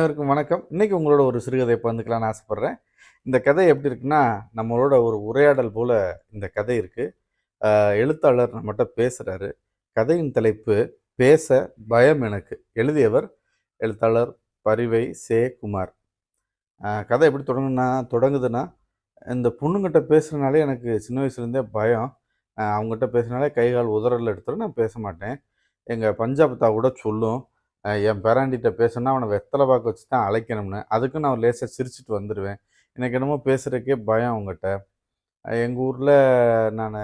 அனைவருக்கும் வணக்கம். இன்றைக்கி உங்களோட ஒரு சிறுகதை பகிர்ந்துக்கலாம்னு ஆசைப்பட்றேன். இந்த கதை எப்படி இருக்குன்னா நம்மளோட ஒரு உரையாடல் போல் இந்த கதை இருக்குது எழுத்தாளர் நம்மகிட்ட பேசுகிறாரு கதையின் தலைப்பு பேச பயம் எனக்கு. எழுதியவர் எழுத்தாளர் பரிவை சே குமார் கதை எப்படி தொடங்குனா தொடங்குதுன்னா இந்த பொண்ணுங்கிட்ட பேசுகிறனாலே எனக்கு சின்ன வயசுலேருந்தே பயம். அவங்ககிட்ட பேசுனாலே கை கால் உதறல் எடுத்துரும். நான் பேச மாட்டேன். எங்கள் பஞ்சாபத்தா கூட சொல்லும். என் பேராண்டிகிட்ட பேசணுன்னா அவனை வெத்தலை பார்க்க வச்சு தான் அழைக்கணும்னு. அதுக்கும் நான் லேசாக சிரிச்சுட்டு வந்துடுவேன் எனக்கு என்னமோ பேசுகிறக்கே பயம் அவங்ககிட்ட. எங்கள் ஊரில் நான்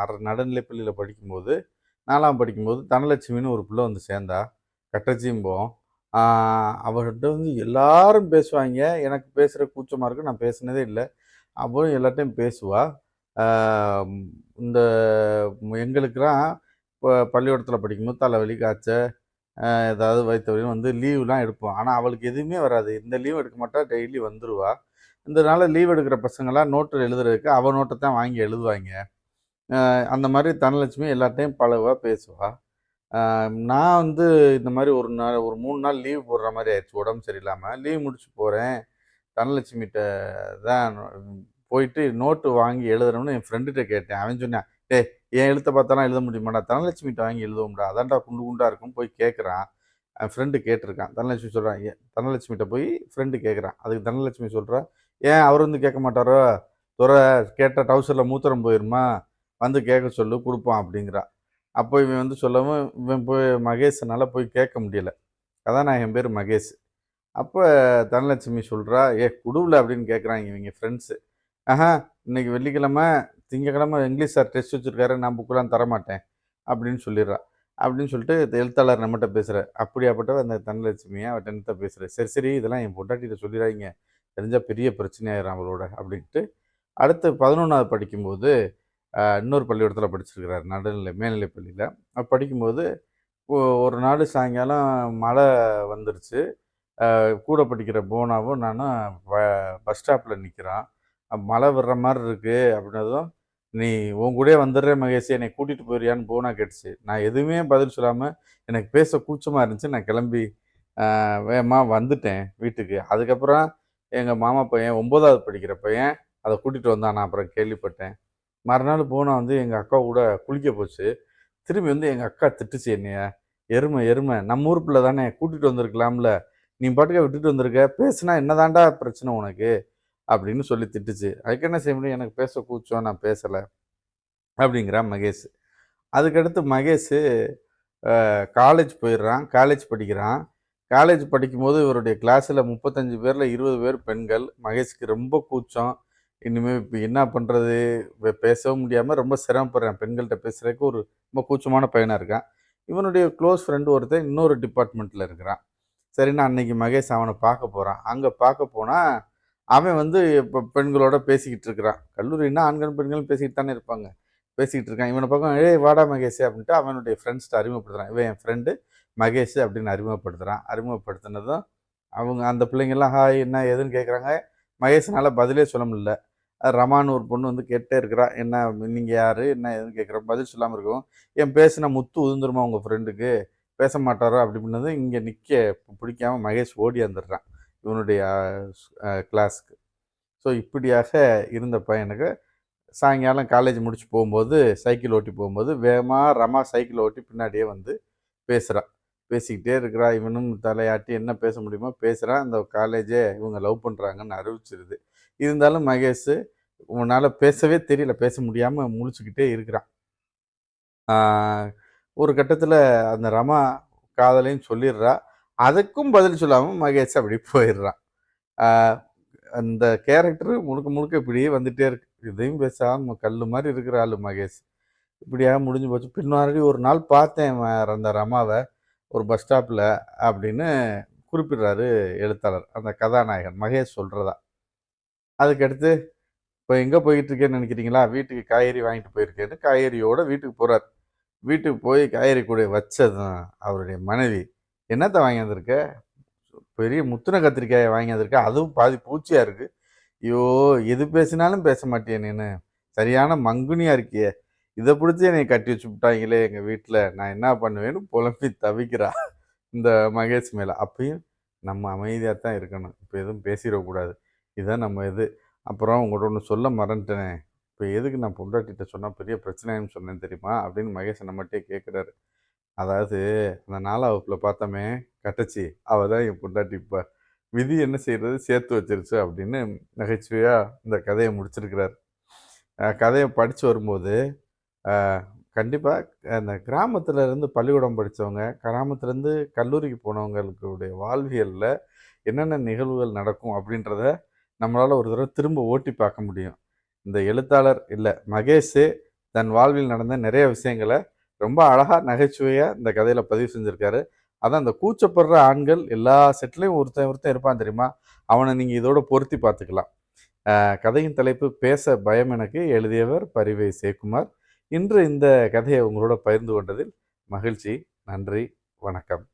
அரை நடுநிலைப்பள்ளியில் படிக்கும்போது நாலாம் படிக்கும்போது தனலட்சுமின்னு ஒரு பிள்ளை வந்து சேர்ந்தா. கட்டச்சிம்போம் அவர்கிட்ட வந்து எல்லாரும் பேசுவாங்க. எனக்கு பேசுகிற கூச்சமாக இருக்கு. நான் பேசினதே இல்லை. அவரும் எல்லாத்தையும் பேசுவா. இந்த எங்களுக்கெல்லாம் இப்போ பள்ளிக்கூடத்தில் படிக்கும்போது தலைவலி காய்ச்சல் ஏதாவது வைத்தவரையும் வந்து லீவுலாம் எடுப்போம். ஆனால் அவளுக்கு எதுவுமே வராது. இந்த லீவ் எடுக்க மாட்டா டெய்லி வந்துடுவா இதனால் லீவ் எடுக்கிற பசங்களாம் நோட்டு எழுதுறதுக்கு அவள் நோட்டை தான் வாங்கி எழுதுவாங்க. அந்த மாதிரி தனலட்சுமி எல்லாத்தையும் பழகுவா பேசுவாள் நான் வந்து இந்த மாதிரி ஒரு நாள் ஒரு மூணு நாள் லீவ் போடுற மாதிரி ஆயிடுச்சு உடம்பு சரியில்லாமல் லீவ் முடிச்சு போகிறேன் தனலட்சுமிகிட்ட தான் போயிட்டு நோட்டு வாங்கி எழுதுறோம்னு என் ஃப்ரெண்டுகிட்ட கேட்டேன். அவன் சொன்னான் டேய் என் எழுத்தை பார்த்தாலாம் எழுத முடியுமாடா? தனலட்சுமிகிட்ட வாங்கி எழுதுவோம்டா. அதான்டா குண்டு குண்டாக இருக்கும் போய் கேட்குறான் என் ஃப்ரெண்டு கேட்டிருக்கான். தனலட்சுமி சொல்கிறான் ஏன் தனலட்சுமிகிட்ட போய் ஃப்ரெண்டு கேட்குறான் அதுக்கு தனலட்சுமி சொல்கிறா ஏன் அவர் வந்து கேட்க மாட்டாரோ? துறை கேட்ட டவுசரில் மூத்திரம் போயிருமா? வந்து கேட்க சொல்லு கொடுப்பான் அப்படிங்கிறா. அப்போ இவன் வந்து சொல்லவும் இவன் போய் மகேஷனால் போய் கேட்க முடியல. அதான் நான் என் பேர் மகேஷ். அப்போ தனலட்சுமி சொல்கிறா ஏ குடுவில் அப்படின்னு கேட்குறாங்க இவங்க ஃப்ரெண்ட்ஸு ஆஹா இன்னைக்கு வெள்ளிக்கிழமை திங்கக்கிழமை இங்கிலீஷ் சார் டெஸ்ட் வச்சுருக்காரு நான் புக்கெலாம் தரமாட்டேன் அப்படின்னு சொல்லிடுறா. அப்படின்னு சொல்லிட்டு எழுத்தாளர் நம்மகிட்ட பேசுகிறேன் அப்படியாப்பட்ட அந்த தனலட்சுமியை அவட்ட என்னத்த பேசுகிறேன் சரி சரி இதெல்லாம் என் பொண்டாட்டிகிட்ட சொல்லிடாதீங்க. தெரிஞ்சால் பெரிய பிரச்சனையாயிரும் அவளோட அப்படின்ட்டு. அடுத்து பதினொன்றாவது படிக்கும்போது இன்னொரு பள்ளிக்கூடத்தில் படிச்சிருக்கிறார் நடுநிலை மேல்நிலை பள்ளியில். படிக்கும்போது ஒரு நாள் சாயங்காலம் மழை வந்துருச்சு. கூட படிக்கிற போனாவும் நானும் பஸ் ஸ்டாப்பில் நிற்கிறான் மழை விடுற மாதிரி இருக்குது அப்படின்னதும் நீ உன் கூட வந்துடுறேன் மகேஷ் என்னை கூட்டிகிட்டு போயிறியான்னு போனா கேட்டுச்சு. நான் எதுவுமே பதில் சொல்லாமல் எனக்கு பேச கூச்சமாக இருந்துச்சு. நான் கிளம்பி வேமா வந்துட்டேன் வீட்டுக்கு. அதுக்கப்புறம் எங்கள் மாமா பையன் ஒம்போதாவது படிக்கிற பையன் அதை கூட்டிகிட்டு வந்தான். நான் அப்புறம் கேள்விப்பட்டேன். மறுநாள் போனால் வந்து எங்கள் அக்கா கூட குளிக்க போச்சு. திரும்பி வந்து எங்கள் அக்கா திட்டுச்சு என்னைய. எருமை எருமை நம்ம ஊருக்குள்ளே தானே கூட்டிகிட்டு வந்திருக்கலாம்ல. நீ பாட்டுக்க விட்டுட்டு வந்திருக்க. பேசுனா என்னதான்டா பிரச்சனை உனக்கு? அப்படின்னு சொல்லி திட்டுச்சு. அதுக்கு என்ன செய்ய முடியும்? எனக்கு பேச கூச்சம் நான் பேசலை அப்படிங்கிறான் மகேஷ். அதுக்கடுத்து மகேஷ் காலேஜ் போயிடுறான். காலேஜ் படிக்கிறான். காலேஜ் படிக்கும்போது இவருடைய கிளாஸில் முப்பத்தஞ்சு பேரில் இருபது பேர் பெண்கள். மகேஷ்க்கு ரொம்ப கூச்சம். இனிமேல் இப்போ என்ன பண்ணுறது பேசவும் முடியாமல் ரொம்ப சிரமப்படுறேன் பெண்கள்கிட்ட பேசுகிறதுக்கு ஒரு ரொம்ப கூச்சமான பையனாக இருக்கான். இவனுடைய க்ளோஸ் ஃப்ரெண்டு ஒருத்தன் இன்னொரு டிபார்ட்மெண்ட்டில் இருக்கிறான். சரின்னு அன்னைக்கு மகேஷ் அவனை பார்க்க போகிறான் அங்கே பார்க்க போனால் அவன் வந்து இப்போ பெண்களோட பேசிக்கிட்டு இருக்கிறான். கல்லூரின்னா ஆண்கள் பெண்களும் பேசிக்கிட்டு தானே இருப்பாங்க. பேசிக்கிட்டு இருக்கான். இவனை பக்கம் ஏய் வாடா மகேஷ் அப்படின்ட்டு அவனுடைய ஃப்ரெண்ட்ஸ்ட்டு அறிமுகப்படுத்துறான். இவன் என் ஃப்ரெண்டு மகேஷ் அப்படின்னு அறிமுகப்படுத்துகிறான் அறிமுகப்படுத்தினதும் அவங்க அந்த பிள்ளைங்கெல்லாம் ஹாய் என்ன ஏதுன்னு கேட்குறாங்க மகேஷனால் பதிலே சொல்ல முடியல. ரமான் ரமான்னு ஒரு பொண்ணு வந்து கேட்டே இருக்கிறா. என்ன நீங்கள் யார்? என்ன ஏதுன்னு கேட்குறோம் பதில் சொல்லாமல் இருக்கும் என் பேசின முத்து உதிர்ந்துருமா உங்கள் ஃப்ரெண்டுக்கு பேச மாட்டாரோ? அப்படி பண்ணது இங்கே நிற்க பிடிக்காம மகேஷ் ஓடி வந்துடுறான். இவனுடைய கிளாஸ்க்கு ஸோ இப்படியாக இருந்த பையனுக்கு சாயங்காலம் காலேஜ் முடிச்சு போகும்போது சைக்கிள் ஓட்டி போகும்போது வேகமாக ரமா சைக்கிள் ஓட்டி பின்னாடியே வந்து பேசுகிறான் பேசிக்கிட்டே இருக்கிறா இவனும் தலையாட்டி என்ன பேச முடியுமோ பேசுகிறான் அந்த காலேஜே இவங்க லவ் பண்ணுறாங்கன்னு அறிவிச்சிருது. இருந்தாலும் மகேஷ் உன்னால் பேசவே தெரியல பேச முடியாமல் முழிச்சுக்கிட்டே இருக்கிறான். ஒரு கட்டத்தில் அந்த ரமா காதலையும் சொல்லிடுறா. அதுக்கும் பதில் சொல்லாமல் மகேஷ் அப்படி போயிடுறான். அந்த கேரக்டர் முழுக்க முழுக்க இப்படியே வந்துட்டே இருக்கு. இதையும் பேசாமல் கல் மாதிரி இருக்கிற ஆளு மகேஷ். இப்படியாக முடிஞ்சு போச்சு. பின்னாடி ஒரு நாள் பார்த்தேன் அந்த ரமாவை ஒரு பஸ் ஸ்டாப்பில் அப்படின்னு குறிப்பிடுறாரு எழுத்தாளர் அந்த கதாநாயகன் மகேஷ் சொல்கிறதா அதுக்கடுத்து இப்போ எங்கே போயிட்டுருக்கேன்னு நினைக்கிறீங்களா? வீட்டுக்கு காய்கறி வாங்கிட்டு போயிருக்கேன்னு காய்கறியோட வீட்டுக்கு போகிறார் வீட்டுக்கு போய் காய்கறி கூட வச்சதும் அவருடைய மனைவி. என்னத்தை வாங்கி வந்திருக்க பெரிய முத்துன கத்திரிக்காயை வாங்கி வந்திருக்க அதுவும் பாதி பூச்சியாக இருக்குது ஐயோ எது பேசினாலும் பேச மாட்டேன் நீனு. சரியான மங்குனியாக இருக்கியே. இதை பிடிச்சி என்னை கட்டி வச்சு விட்டாங்களே எங்கள் வீட்டில் நான் என்ன பண்ணுவேன்னு புலம்பி தவிக்கிறா இந்த மகேஷ் மேலே. அப்பயும் நம்ம அமைதியாக தான் இருக்கணும். இப்போ எதுவும் பேசிடக்கூடாது. இதுதான் நம்ம இது. அப்புறம் உங்கள்கிட்ட ஒன்று சொல்ல மறந்துட்டேனே. இப்போ எதுக்கு நான் பொண்டாட்டிகிட்ட சொன்னால் பெரிய பிரச்சனைன்னு சொன்னேன் தெரியுமா? அப்படின்னு மகேஷ் நம்மகிட்டே கேட்குறாரு அதாவது அந்த நாலாம் வகுப்பில் பார்த்தோமே கட்டச்சி அவள் தான் என் பொண்டாட்டி இப்போ. விதி என்ன செய்கிறது சேர்த்து வச்சிருச்சு அப்படின்னு நகைச்சுவையாக இந்த கதையை முடிச்சிருக்கிறார். கதையை படித்து வரும்போது கண்டிப்பாக அந்த கிராமத்தில் இருந்து பள்ளிக்கூடம் படித்தவங்க கிராமத்துலேருந்து கல்லூரிக்கு போனவங்களுடைய வாழ்வியலில் என்னென்ன நிகழ்வுகள் நடக்கும் அப்படின்றத நம்மளால் ஒரு தடவை திரும்ப ஓட்டி பார்க்க முடியும். இந்த எழுத்தாளர் இல்லை மகேஷ் தன் வாழ்வில் நடந்த நிறைய விஷயங்களை ரொம்ப அழகாக நகைச்சுவையாக இந்த கதையில் பதிவு செஞ்சுருக்காரு. அதான் அந்த கூச்சப்படுற ஆண்கள் எல்லா செட்லேயும் ஒருத்தன் ஒருத்தன் இருப்பான் தெரியுமா? அவனை நீங்கள் இதோட பொருத்தி பார்த்துக்கலாம். கதையின் தலைப்பு பேச பயம் எனக்கு எழுதியவர் பரிவை சேகுமார். இன்று இந்த கதையை உங்களோட பகிர்ந்து கொண்டதில் மகிழ்ச்சி. நன்றி. வணக்கம்.